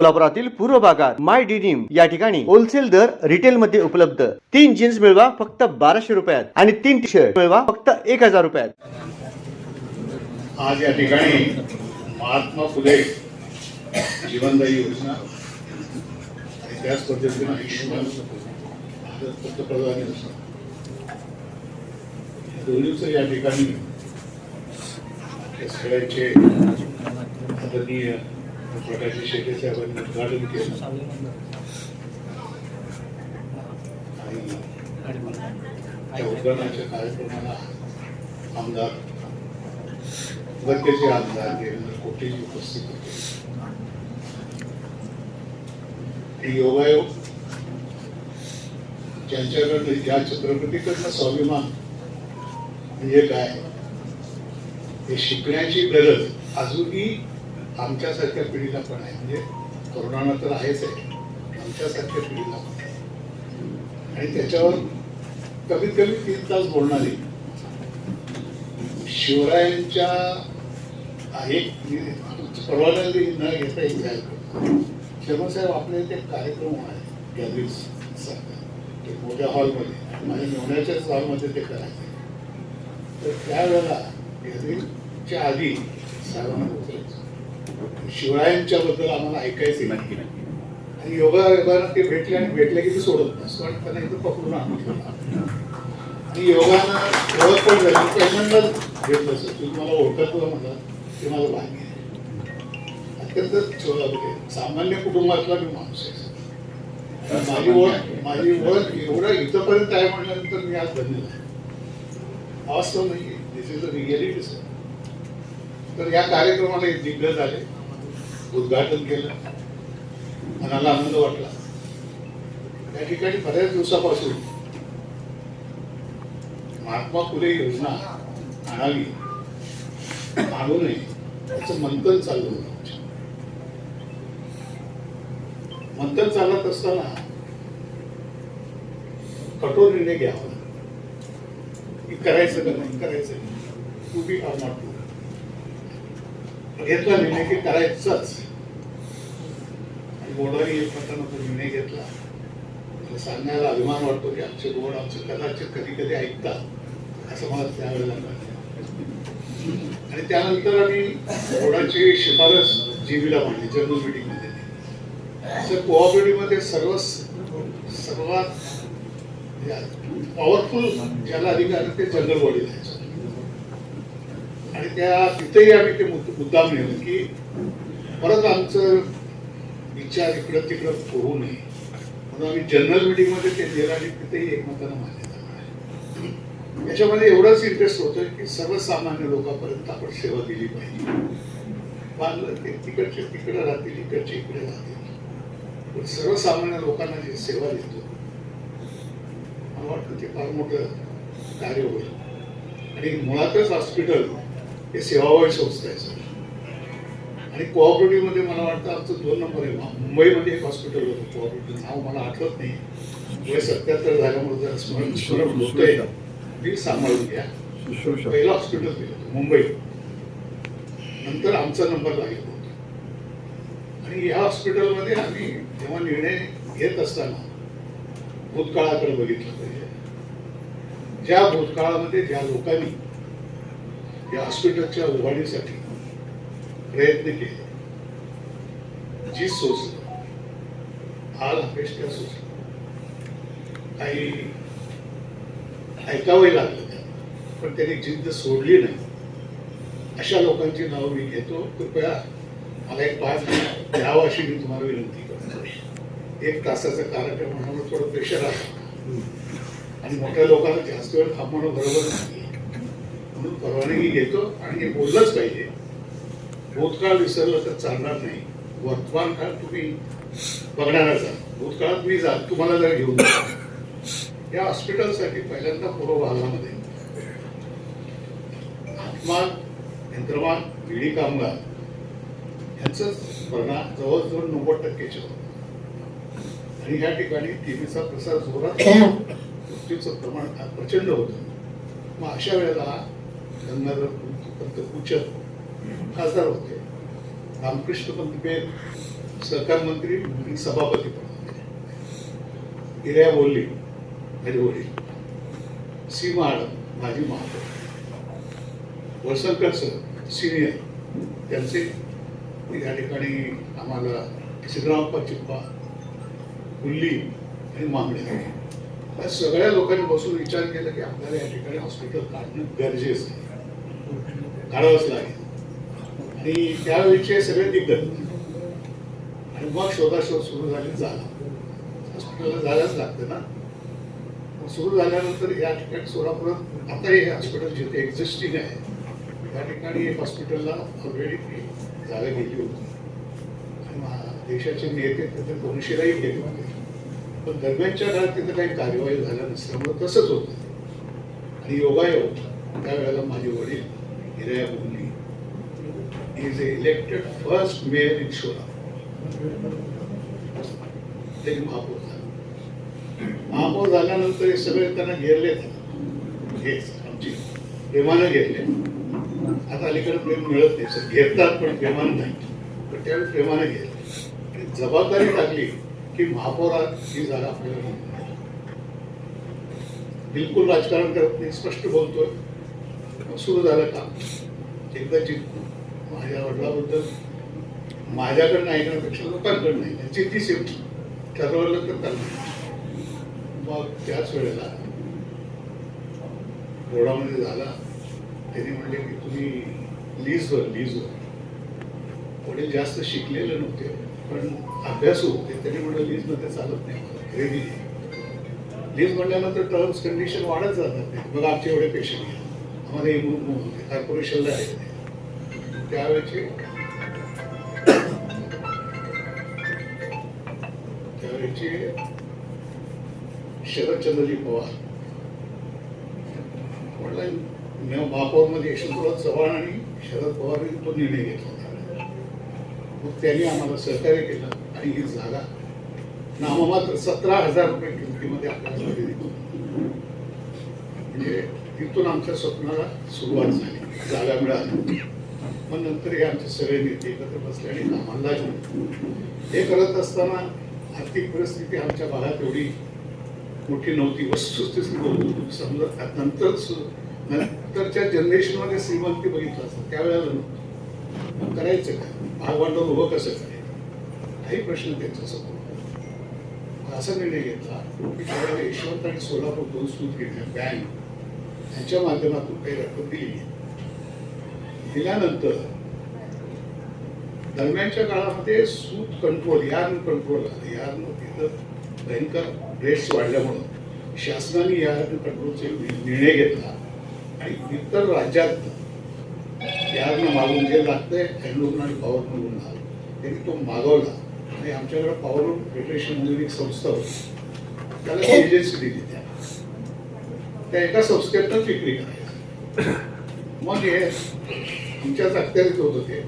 कोल्हापुरातील पूर्व भागात माय डिनिम या ठिकाणी होलसेल दर रिटेल मध्ये उपलब्ध. तीन जीन्स मिळवा फक्त बाराशे रुपयात आणि तीन टी शर्ट मिळवा फक्त एक हजार रुपयात. आज या ठिकाणी महात्मा फुले जीवनदायी योजना आणि त्याच पद्धतीने पंतप्रधान योजना. या या ठिकाणी या आदरणीय प्रकाश शेटे साहेबांनी उद्घाटन केलं. आणि त्या उद्घाटनाच्या कार्यक्रमाला आमदार गरजेचे आमदार देवेंद्र कोटेजी उपस्थित होते. योगायोग ज्यांच्याकडनं या छत्रपतीकडनं स्वाभिमान म्हणजे काय हे शिकण्याची गरज अजूनही आमच्यासारख्या पिढीला पण आहे. म्हणजे कोरोनाला तर आहेच आहे. आमच्यासारख्या पिढीला पण आहे. आणि त्याच्यावर कमीत कमी तीन तास बोलणारी शिवरायांच्या एक परवानगी न घेता एक जायचं शर्मासाहेब आपले ते कार्यक्रम आहे. गॅलरीज ते मोठ्या हॉलमध्ये. माझ्या मेवण्याच्याच हॉलमध्ये ते करायचे तर त्यावेळेला गॅलरीच्या आधी साहेबांना शिवरायांच्या बद्दल आम्हाला ऐकायचं नक्की नक्की. आणि योगा योगानं ते भेटले आणि भेटले की ते सोडत नसतो आणि त्यांना इथं पकडून आणून ठेवलं. आणि योगानं ओळख पण झाली. पहिल्यांदाच घेतलं असं. तुम्ही मला ओळखत म्हणला ते माझं भाग्य आहे. अत्यंत सामान्य कुटुंबातला मी माणूस आहे. माझी ओळख माझी ओळख एवढं इथंपर्यंत आहे म्हटल्यानंतर मी आज धन्य आहे वास्तव नाही this is a reality sir तर या कार्यक्रमाला एक दिग्गज आले. उद्घाटन केलं. मनाला आनंद वाटला. त्या ठिकाणी बऱ्याच दिवसापासून महात्मा फुले योजना आणावी आणू नये त्याचं मंथन चालू होतं. मंथन चालत असताना कठोर निर्णय घ्यावा. की करायचं का नाही करायचं नाही. To be or not to घेतला निर्णय की करायचंच. आणि बोर्डाने एक प्रकारनं निर्णय घेतला. मला सांगण्याला अभिमान वाटतो की आमचे बोर्ड आमचे कदाचित कधी कधी ऐकतात. असं मला त्यावेळेला आणि त्यानंतर आम्ही बोर्डाची शिफारस जीबीला मांडली जनरल मीटिंगमध्ये. सर कोऑपरेटिव्हमध्ये सर्व सर्वात म्हणजे पॉवरफुल ज्याला अधिकार ते जनरल बॉडीला आहे. त्या तिथेही आम्ही ते मुद्दाम नेलं की परत आमचं विचार इकडं तिकडं होऊ नये. म्हणून आम्ही जनरल मीटिंगमध्ये ते दिलं आणि तिथेही एकमतानं मान्यता मिळाली. याच्यामध्ये एवढंच इंटरेस्ट होतं की सर्वसामान्य लोकांपर्यंत आपण सेवा दिली पाहिजे. बांधलं ते तिकडचे तिकडे राहतील इकडचे इकडे राहतील. पण सर्वसामान्य लोकांना जी सेवा देतो मला वाटतं ते फार मोठं कार्य होईल. आणि मुळातच हॉस्पिटल हे सेवाभावी संस्था आहे सर. आणि कोऑपरेटिव्हमध्ये मला वाटतं आमचं दोन नंबर आहे. मुंबईमध्ये एक हॉस्पिटल होतं कोऑपरेटिव्ह नाव मला आठवत नाही. वय सत्याहत्तर झाल्यामुळे जरा स्मरण स्मरण होतंय. मी सांभाळून घ्या. पहिलं हॉस्पिटल दिलं होतं मुंबईत नंतर आमचा नंबर लागेल होता. आणि या हॉस्पिटलमध्ये आम्ही जेव्हा निर्णय घेत असताना भूतकाळाकडे बघितलं पाहिजे. ज्या भूतकाळामध्ये ज्या लोकांनी या हॉस्पिटलच्या उभारणीसाठी प्रयत्न केले. जी सोचलं आल अपेक्षा सोचलं काही ऐकावे लागलं त्या पण त्यांनी जिद्द सोडली नाही. अशा लोकांची नावं मी घेतो. कृपया मला एक पाच मिनिट द्यावं अशी मी तुम्हाला विनंती करतो. एक तासाचा कार्यक्रम म्हणून थोडं प्रेशर आहे. आणि मोठ्या लोकांना जास्त वेळ थांबवणं बरोबर नाही. म्हणून परवानगी घेतो आणि हे बोललंच पाहिजे. भूतकाळ विसरलं तर चालणार नाही. वर्तमान काळ तुम्ही बघणारच आहात भूतकाळात मी जा तुम्हाला जर घेऊन या हॉस्पिटलसाठी पहिल्यांदा पूर्व भागामध्ये हातमान यंत्रमान विडी कामगार यांचं स्पर्धा जवळजवळ नव्वद टक्केचे होतं. आणि या ठिकाणी टीबीचा प्रसार जोरात मृत्यूचं प्रमाण प्रचंड होतं. मग अशा वेळेला गंगाधर पंत कुचर खासदार होते. रामकृष्ण पंतबेन सहकार मंत्री आणि सभापती पण होते. इर्या बोलली माझे वडील सीमा आडम माझी महापौर वळसरकर सर सिनियर त्यांचे या ठिकाणी आम्हाला सिद्धरामप्पा चिप्पा कुल्ली आणि मांगडे या सगळ्या लोकांनी बसून विचार केला की आपल्याला या ठिकाणी हॉस्पिटल काढणं गरजेचं आहे. काढावंच लागेल. आणि त्यावेळीचे सगळे दिग्गज. आणि मग शोधाशोध सुरू झाली झाला. हॉस्पिटलला जायलाच लागतं ना. मग सुरू झाल्यानंतर या ठिकाणी सोलापुरात आता हे हॉस्पिटल जिथे एक्झिस्टिंग आहे त्या ठिकाणी एक हॉस्पिटलला ऑलरेडी जागा गेली होती. आणि महा- देशाचे नेते तिथे दोनशेलाही गेले होते. पण दरम्यानच्या काळात तिथे काही कार्यवाही झाल्या नसल्यामुळे तसंच होतं. आणि योगायोग त्यावेळेला माझे वडील हिरया बोलली is a elected first mayor in ते महापौर झाले. महापौर झाल्यानंतर हे सगळे त्यांना घेरले हेच आमची प्रेमानं घेरले. आता अलीकडे प्रेम मिळत नाही. सर घेतात पण प्रेमानं नाही. पण त्यावेळी प्रेमानं घेरले. जबाबदारी टाकली की महापौरात ही जागा आपल्याला बिलकुल राजकारण करत नाही स्पष्ट बोलतोय. मग सुरू झालं काम. एकदा जिंकू माझ्या वडिलाबद्दल माझ्याकडनं ऐकण्यापेक्षा लोकांकडनं ऐकण्याची ती शेवटी ठरवलं तर करणार मग त्याच वेळेला बोर्डामध्ये झाला. त्यांनी म्हणले की तुम्ही लीजवर लीजवर वडील जास्त शिकलेले नव्हते पण अभ्यासू होते. त्यांनी म्हणलं लीजमध्ये चालत नाही खरेदी लीज म्हटल्यानंतर टर्म्स कंडिशन वाढत जातात. मग आमचे एवढे पेशंट घ्या आम्हाला एक रूम त्यावेळेचे त्यावेळेचे शरदचंद्रजी पवार. म्हणला महापौरमध्ये यशवंतराव चव्हाण आणि शरद पवारांनी तो निर्णय घेतला होता. मग त्यांनी आम्हाला सहकार्य केलं आणि ही जागा नाममात्र सतरा हजार रुपये किमतीमध्ये आपल्याला म्हणजे तिथून आमच्या स्वप्नाला सुरुवात झाली. जागा मिळाली. मग नंतर हे आमचे सगळे नेते एकत्र बसले आणि कामाला लागले हे करत असताना आर्थिक परिस्थिती आमच्या भागात एवढी मोठी नव्हती. वस्तुस्थिती होती. समजा नंतरच नंतरच्या जनरेशनमध्ये श्रीमंती बघितलं असतं. त्यावेळेला नव्हतं. मग करायचं काय? भाग उभं कसं करायचं? काही प्रश्न त्यांच्यासमोर असा निर्णय घेतला की त्यावेळेला यशवंत आणि सोलापूर दोन सूत घेतल्या. बँक. यांच्या माध्यमातून काही रक्कम दिली दिल्यानंतर दरम्यानच्या काळामध्ये सूत कंट्रोल यार्न कंट्रोल आलं यार्न तिथं भयंकर रेट्स वाढल्यामुळं शासनाने यार्न कंट्रोलचे निर्णय घेतला. आणि इतर राज्यात यार्न मागून जे लागतंय हँडलूम आणि पॉवर म्हणून त्यांनी तो मागवला. आणि आमच्याकडे पॉवर फेडरेशन म्हणून एक संस्था होती. त्याला एजन्सी दिली. त्या एका संस्थेतच विक्री करायची. मग हे आमच्याच अखत्यारीत होत होते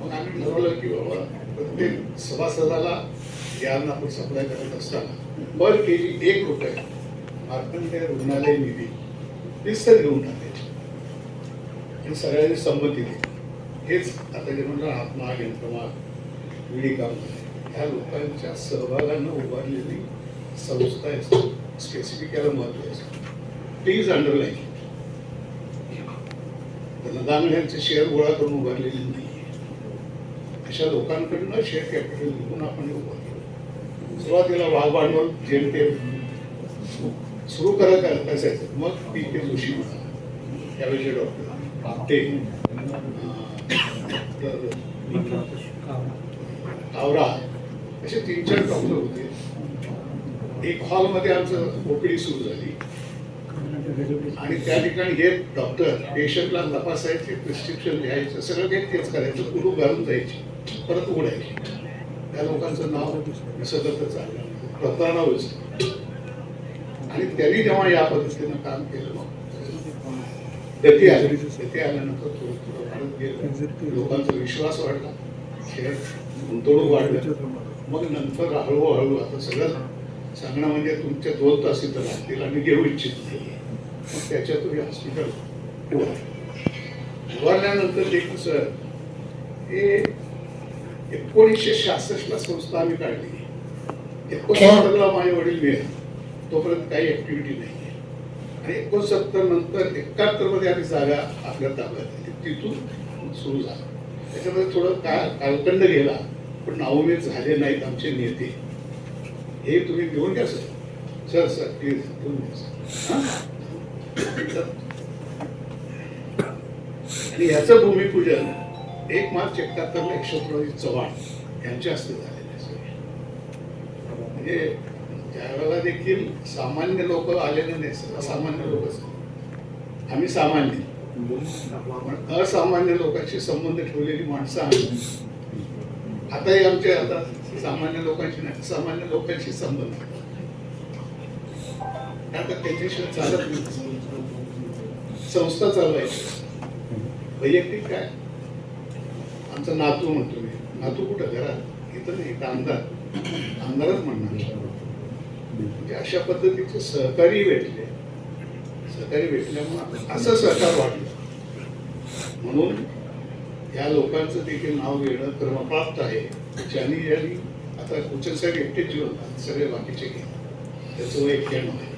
मग आम्ही ठरवलं की बाबा प्रत्येक सभासदाला यानं आपण सप्लाय करत असताना पर के जी एक रुपये मार्कंडेय रुग्णालय निधी तीच तर घेऊन टाकायची. आणि सगळ्यांनी संमती दिली. हेच आता जे म्हणलं हातमाग यंत्रमाग विडी काम ह्या लोकांच्या सहभागानं उभारलेली संस्था आहे. स्पेसिफिक याला महत्त्व आहे. प्लीज अंडरलाईन नदांगड्यांचे शेअर गोळा करून उभारलेले नाही अशा लोकांकडनं शेअर कॅपिटल घेऊन आपण उभारलं सुरुवातीला भाग भांडवल जेमतेम सुरू करत असायचं मग पी के जोशी म्हणा. त्यावेळेचे डॉक्टर आपटे आवरा. असे तीन चार डॉक्टर होते. एक हॉलमध्ये आमचं ओपीडी सुरू झाली. आणि त्या ठिकाणी हे डॉक्टर पेशंटला तपासायचे प्रिस्क्रिप्शन लिहायचं सगळं काही तेच करायचं कुलूप घालून जायची परत उघडायची. त्या लोकांचं नाव सतत चाललं. प्रतारणा आणि त्यांनी जेव्हा या पद्धतीनं काम केलं गती आली. गती आल्यानंतर थोडं थोडं वाढत गेलं. लोकांचा विश्वास वाढला. गुंतवणूक वाढलं. मग नंतर हळूहळू आता सगळं सांगणं म्हणजे तुमच्या दोन तास इथं लागतील आणि घेऊ इच्छित मग त्याच्यातून हे हॉस्पिटल उभारलं. उभारल्यानंतर ते कसं हे एकोणीसशे सहासष्टला संस्था आम्ही काढली. एकोणसत्तरला माझे वडील मिळाले तोपर्यंत काही ऍक्टिव्हिटी नाही आणि एकोणसत्तर नंतर एकाहत्तरमध्ये आम्ही जागा आपल्या ताब्यात आली. तिथून सुरू झालं. त्याच्यामध्ये थोडं काळ कालखंड गेला पण नावमेद झाले नाहीत आमचे नेते. हे तुम्ही घेऊन घ्या सर. सर सर प्लीज घेऊन घ्या आणि याचं भूमिपूजन एक मार्च एकाहत्तरला यशवंतरावजी चव्हाण यांच्या हस्ते झालेलं आहे. म्हणजे त्यावेळेला देखील सामान्य लोक आलेले नाही सर्वसामान्य लोक आम्ही सामान्य. पण असामान्य लोकांशी संबंध ठेवलेली माणसं आम्ही. आताही आमचे आता सामान्य लोकांशी नाही सामान्य लोकांशी संबंध आता त्याच्याशिवाय चालत नाही. संस्था चालवायची. वैयक्तिक काय? आमचा नातू म्हणतो मी. नातू कुठं? घरात. इथं नाही इथं आमदार. आमदारच म्हणणार. म्हणजे अशा पद्धतीचे सहकारी भेटले. सहकारी भेटल्यामुळे असं सहकार वाढलं. म्हणून या लोकांचं देखील नाव घेणं क्रमप्राप्त आहे. ज्यांनी ज्यांनी आता कुचल साहेब एकटेच जीवन सगळे बाकीचे गेले. त्याचं वय एक्क्याण्णव आहे.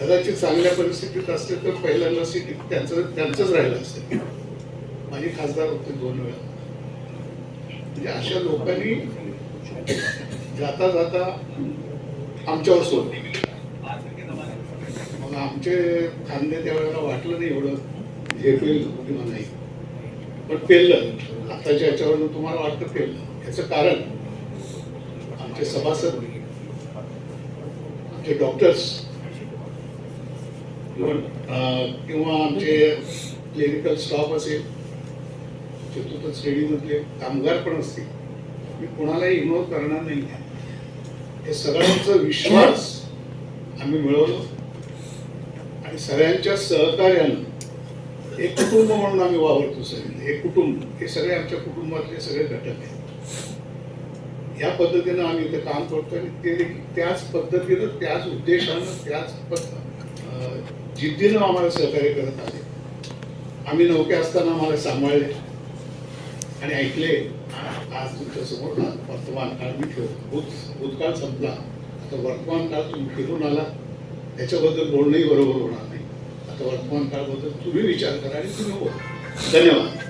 कदाचित चांगल्या परिस्थितीत असते तर पहिल्यांदा सीट त्यांचं त्यांचंच राहिलं असतं. माझे खासदार होते दोन वेळा. म्हणजे अशा लोकांनी जाता जाता आमच्यावर सोडले. मग आमचे खांदे त्यावेळेला वाटलं नाही एवढं. झेपेल किंवा नाही. पण पेललं. आताच्या याच्यावरनं तुम्हाला वाटतं पेललं. याचं कारण आमचे सभासद आमचे डॉक्टर्स किंवा आमचे क्लिनिकल स्टाफ असेल चतुर्थ श्रेणीमधले कामगार पण असतील मी कोणालाही इग्नोर करणार नाही. हे सगळ्यांचा विश्वास आम्ही मिळवलो. आणि सगळ्यांच्या सहकार्यानं एक कुटुंब म्हणून आम्ही वावरतो सगळे एक कुटुंब हे सगळे आमच्या कुटुंबातले सगळे घटक आहेत. या पद्धतीनं आम्ही इथे काम करतो आणि ते देखील त्याच पद्धतीनं त्याच उद्देशानं त्याच पद्ध- अं, जिद्दीनं आम्हाला सहकार्य करत आले. आम्ही नौके असताना आम्हाला सांभाळले. आणि ऐकले. आज तुमच्यासमोर वर्तमान काळ मी ठेवतो. भूत भूतकाळ संपला. आता वर्तमान काळ तुम्ही फिरून आला. त्याच्याबद्दल बोलणंही बरोबर होणार. नाही फोन वर्तमान बोलतो. तुम्ही विचार करा आणि तुम्ही बोला. धन्यवाद.